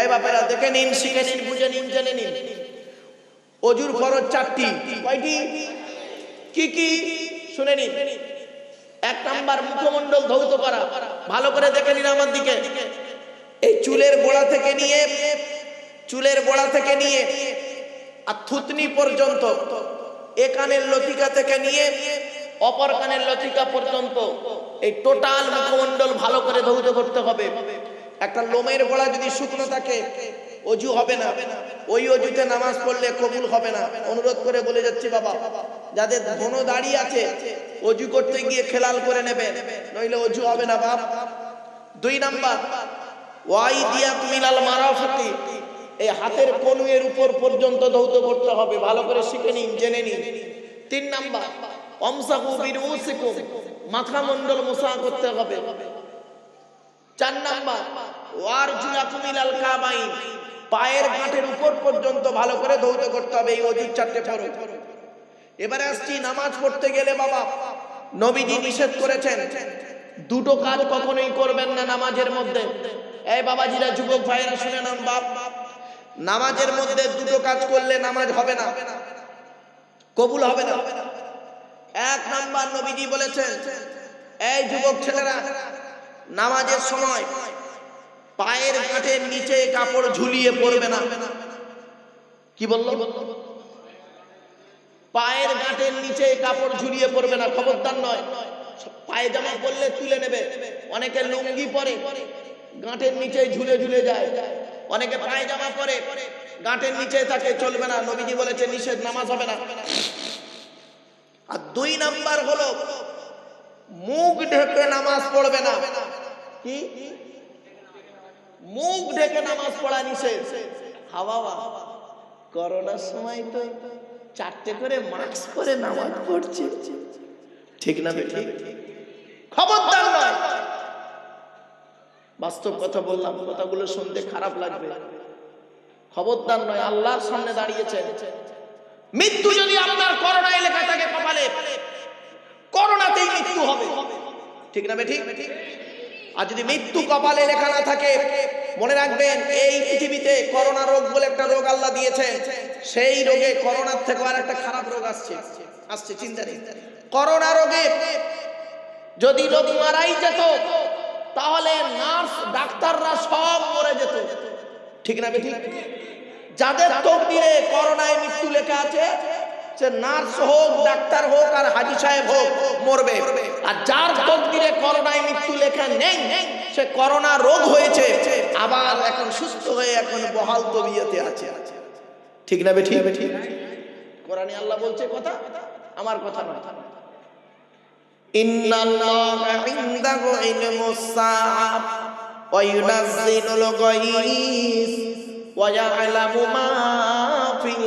এই বাপেরা, দেখে নিন, শিখে নিন, বুঝে নিন, জেনে নিন। অজুর ফরজ চারটি। কয়টি? কি কি? শুনে নিন। এক নাম্বার, মুখমণ্ডল ধৌত করা। ভালো করে দেখে নিন আমার দিকে। এই চুলের গোড়া থেকে নিয়ে, চুলের গোড়া থেকে নিয়ে, আর থুতনি পর্যন্ত, এ কানের লতিকা থেকে নিয়ে, অপর কানের লতিকা পর্যন্ত, এই টোটাল মুখমণ্ডল ভালো করে ধৌত করতে হবে। একটা লোমের গোড়া যদি শুকনো থাকে, অজু হবে না। ওই অজুতে নামাজ পড়লে কবুল হবে না। অনুরোধ করে বলে যাচ্ছি, বাবা, যাদের ঘন দাঁড়িয়ে আছে, অজু করতে গিয়ে খেলাল করে নেবে, নইলে অজু হবে না, বাপ। দুই নাম্বার, ওয়াই দিয়া মিলাল মারাফাতি, এই হাতের কনুয়ের উপর পর্যন্ত ধৌত করতে হবে। ভালো করে শিখে নিন, জেনে নিন। তিন নাম্বার অমসাকু বিরুসিকুম মাথা মণ্ডল মুসা করতে হবে। চার নাম্বার, ওয়ার জুলাকুমিলাল কাবাইন, পায়ের গাঁটের উপর পর্যন্ত ভালো করে ধৌত করতে হবে, এই অজুর চারটে ফরজ এবারে আসছি নামাজ পড়তে গেলে বাবা, নবীজি নিষেধ করেছেন, দুটো কাজ কখনোই করবেন না নামাজের মধ্যে। এই বাবাজিরা, যুবক ভাইরা শুনে নাম বাপ, নামাজের মধ্যে দুটো কাজ করলে নামাজ হবে না, কবুল হবে না। এক নাম্বার নবীজি বলেছেন, এই যুবক ছেলেরা নামাজের সময় পায়ের কাঠের নিচে কাপড় ঝুলিয়ে পড়বে না। কি বলল? পায়ের গাঁটের নিচে কাপড় ঝুলিয়ে পড়বে না, খবরদার নয়। পায়জামা পরলে তুলে নেবে। অনেকে লুঙ্গি পরে, গাঁটের নিচে ঝুলে ঝুলে যায়। অনেকে পায়জামা পরে, গাঁটের নিচে থাকে চলবে না। নবীজি বলেছে নিষেধ নামাজ হবে না। আর দুই নাম্বার হলো, মুখ ঢেকে নামাজ পড়বে না। কি? মুখ ঢেকে নামাজ পড়া নিষেধ। হাওয়া করোনার সময় তো চারটে করে মাস্ক পরে নামাজ পড়ছে। ঠিক না ঠিক খবরদার নয়। বাস্তব কথা বললাম, কথাগুলো শুনতে খারাপ লাগবে। খবরদার নয়, আল্লাহর সামনে দাঁড়িয়েছেন। মৃত্যু যদি আপনার করোনায় লেখা থাকে কপালে, করোনাতেই মৃত্যু হবে। ঠিক না ঠিক আর যদি মৃত্যু কপালে লেখা না থাকে, মনে রাখবেন এই পৃথিবীতে করোনা রোগ বলে একটা রোগ আল্লাহ দিয়েছে সেই রোগে করোনার থেকে আর একটা খারাপ রোগ আসছে। আসছে, চিন্তা নেই। করোনা রোগে যদি লোক মারাই যেত, তাহলে নার্স, ডাক্তাররা সব মরে যেত। ঠিক না ঠিক যাদের তকদিরে করোনায় মৃত্যু লেখা আছে সে নার্স হোক, ডাক্তার হোক আর হাজি সাহেব হোক, মরবে। আর যার তকদিরে করোনায় মৃত্যু লেখা নেই, সে করোনা রোগ হয়েছে, আবার এখন সুস্থ হয়ে এখন বহাল তবিয়তে আছে। ঠিক না ঠিক ঠিক? কোরআনে আল্লাহ বলছে কথা? আমার কথা নয়। ওয়া ইয়ালামু মা ফিল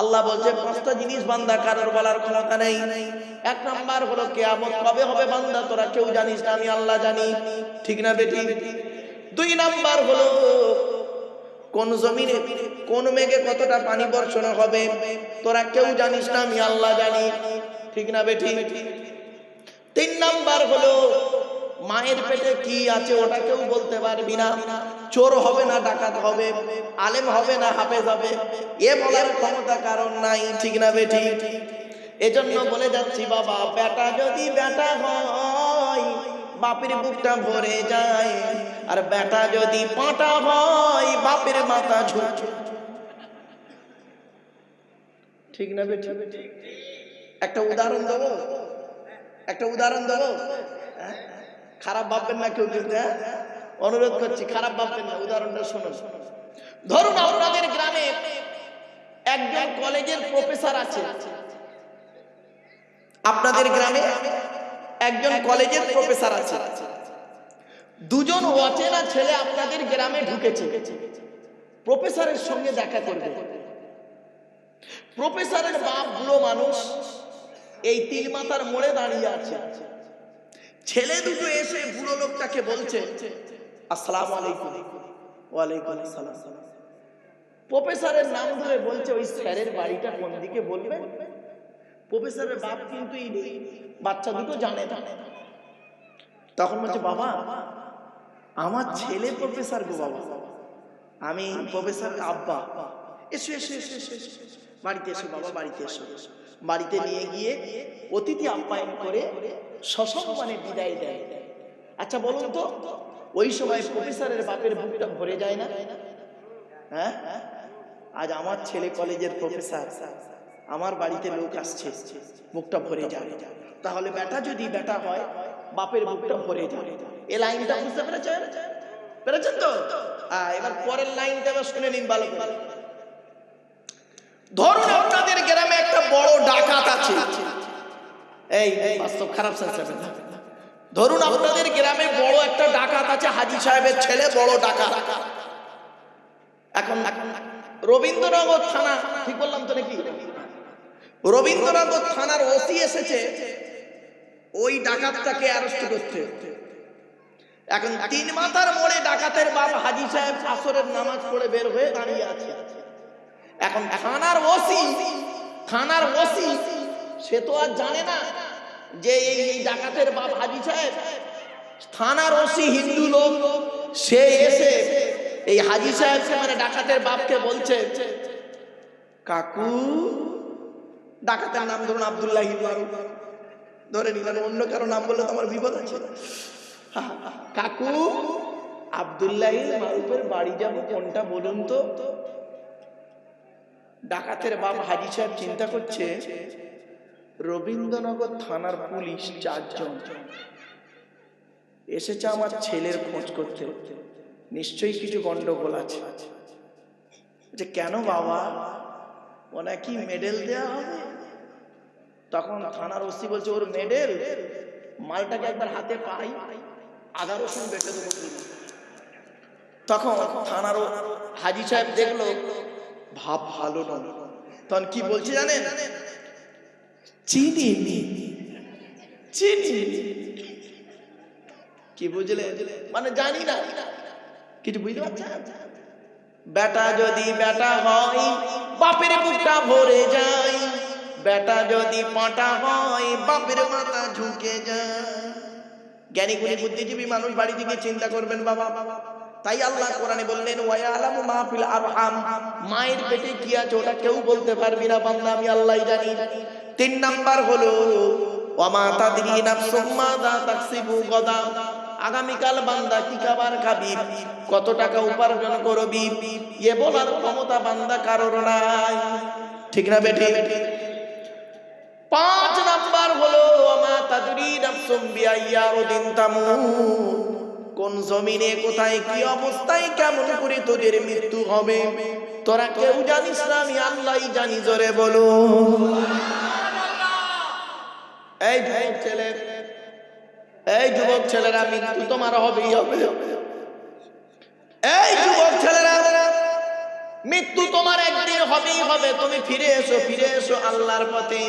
আল্লাহ বলছে পাঁচটা জিনিস বান্দা, কারোর বলার ক্ষমতা নেই। এক নাম্বার হলো, কেয়ামত কবে হবে বান্দা? তোরা কেউ জানিস না, আমি আল্লাহ জানি। ঠিক না বেটি? দুই নাম্বার হলো, কোন জমিনে, কোন মেঘে কতটা পানি বর্ষণ হবে? তোরা কেউ জানিস না, আমি আল্লাহ জানি। ঠিক না বেটি? তিন নাম্বার হলো মায়ের পেটে কি আছে ওটা কেউ বলতে পারবি না। চোর হবে না, ডাকাত হবে, আলেম হবে না, হাফেজ হবে। এ বলার ক্ষমতা কারণ নাই, ঠিক না বেটি এজন্য বলে যাচ্ছি, বাবা, বেটা যদি বেটা হয়, বাপের বুকটা ভরে যায়। আর বেটা যদি পাটা হয়, বাপের মাথা ঝুঁক। ঠিক না বেটি একটা উদাহরণ দেবো? একটা উদাহরণ দেবো? খারাপ ভাববেন না কেউ কিন্তু হ্যাঁ? অনুরোধ করছি, খারাপ ভাববেন না। উদাহরণটা শোনো ধরুন আপনাদের গ্রামে একজন কলেজের প্রফেসর আছে। আপনাদের গ্রামে একজন কলেজের প্রফেসর আছে। দুজন অচেনা ছেলে আপনাদের গ্রামে ঢুকেছে। প্রফেসরের সঙ্গে দেখা করবে। প্রফেসরের বাপ বুড়ো মানুষ এই তিল মাথার মোড়ে দাঁড়িয়ে আছে। ছেলে দুটো এসে বুড়ো লোকটাকে বলছে, আসসালামু আলাইকুম। ওয়ালাইকুম আসসালাম। প্রফেসরের নাম ধরে বলছে, ওই স্যারের বাড়িটা কোন দিকে বলবেন? প্রফেসরের বাপ কিন্তু এই বাচ্চা দুটো জানে না। তখন বলছে, বাবা, আমার ছেলে প্রফেসর গো বাবা। আমি প্রফেসর আব্বা। এসো এসো এসো এসো। বাড়িতে এসো, বাবা, বাড়িতে এসো। বাড়িতে নিয়ে গিয়ে অতিথি আপ্যায়ন করে সসম্মানে বিদায় দেয়। আচ্ছা বলুন তো, ওই সময় প্রফেসরের বাপের বুকটা ভরে যায় না? হ্যাঁ? আজ আমার ছেলে কলেজের প্রফেসর, আমার বাড়িতে লোক আসছে, মুখটা ভরে যায় তাহলে বেটা যদি বেটা হয়, বাপের মুখটা ভরে যায় এই লাইনটা বুঝতে পেরেছেন? পেরেছেন তো? এবার পরের লাইনটা এবার শুনে নিন ভালো করে। ধরুন আপনাদের গ্রামে একটা বড় ডাকাত আছে। এই, বাস্তব খারাপ ধরুন আপনাদের গ্রামে বড় একটা ডাকাত আছে, হাজি সাহেবের ছেলে, বড় ডাকাত। এখন রবীন্দ্রনগর থানা, ঠিক বললাম তো নাকি? রবীন্দ্রনগর থানার ওসি এসেছে, ওই ডাকাতটাকে অ্যারেস্ট করতে। এখন তিন মাথার মোড়ে ডাকাতের বাপ হাজি সাহেব আসরের নামাজ পড়ে বের হয়ে দাঁড়িয়ে আছে। এখন থানার ওসি থানার ওসি, সে তো আর জানে না যে এই ডাকাতের বাপ হাজি সাহেব, থানার ওসি হিন্দু লোক, সে এসে এই হাজি সাহেব মানে ডাকাতের বাপকে বলছে, কাকু, ডাকাতের নাম ধরুন আবদুল্লাহ ধরে নিলেন অন্য কারও নাম বললে তো আমার বিপদ আছে কাকু, আবদুল্লাহ মারুফের বাড়ি যাব, কোনটা বলুন তো? ডাকাতের বাপ হাজি সাহেব চিন্তা করছে, রবীন্দ্রনগর থানার পুলিশ চারজন। এসেছে আমার ছেলের খোঁজ করতে। নিশ্চয়ই কিছু গন্ডগোল আছে। যে কেন বাবা? ওনাকে মেডেল দেওয়া হবে? তখন থানার ওসি বলছে, ওর মেডেল? মালটাকে একবার হাতে পাই আধা রসুন বেটে দেবো। তখন থানার হাজি সাহেব দেখল ভাব ভালো নয় তখন কি বলছে জানেন? চিনি। চিনি। কি বুঝলে? মানে জানি না। কিছু বুঝতে পারছেন বেটা যদি বেটা হয় বাপের বুকটা ভরে যায়। বেটা যদি পাটা হয় বাপের মাথা ঝুঁকে যায়। জ্ঞানী গুণী বুদ্ধিজীবী মানুষ বাড়ি থেকে চিন্তা করবেন বাবা বাবা। তাই আল্লাহ কোরআনে বললেন ওয়ালামু মাহফিল আরহাম। মায়ের পেটে কি আছে ওটা কেউ বলতে পারবি না বান্দা, আমি আল্লাহ জানি। তিন নাম্বার হলো, ওয়ামা তাদরি নাফসুম মাযা তাকসিবু গাদা। আগামীকাল বান্দা কি খাবার খাবি? কত টাকা উপার্জন করবি? এ বলার ক্ষমতা বান্দা কারোর নাই। ঠিক না বেটি পাঁচ নাম্বার হলো আমা তাদরি নাফসুম বিআইয়ারুদিন তামুত কোন জমিনে, কোথায় কি অবস্থায়, কেমন করে তোদের মৃত্যু হবে? তোরা কেউ জানিস না, আমি আল্লাহই জানি, জোরে বলো। এই যুবক ছেলে, এই যুবক ছেলেরা, মৃত্যু তোমার হবেই হবে। এই যুবক ছেলেরা, মৃত্যু তোমার একদিন হবেই হবে, তুমি ফিরে এসো ফিরে এসো আল্লাহর পথে।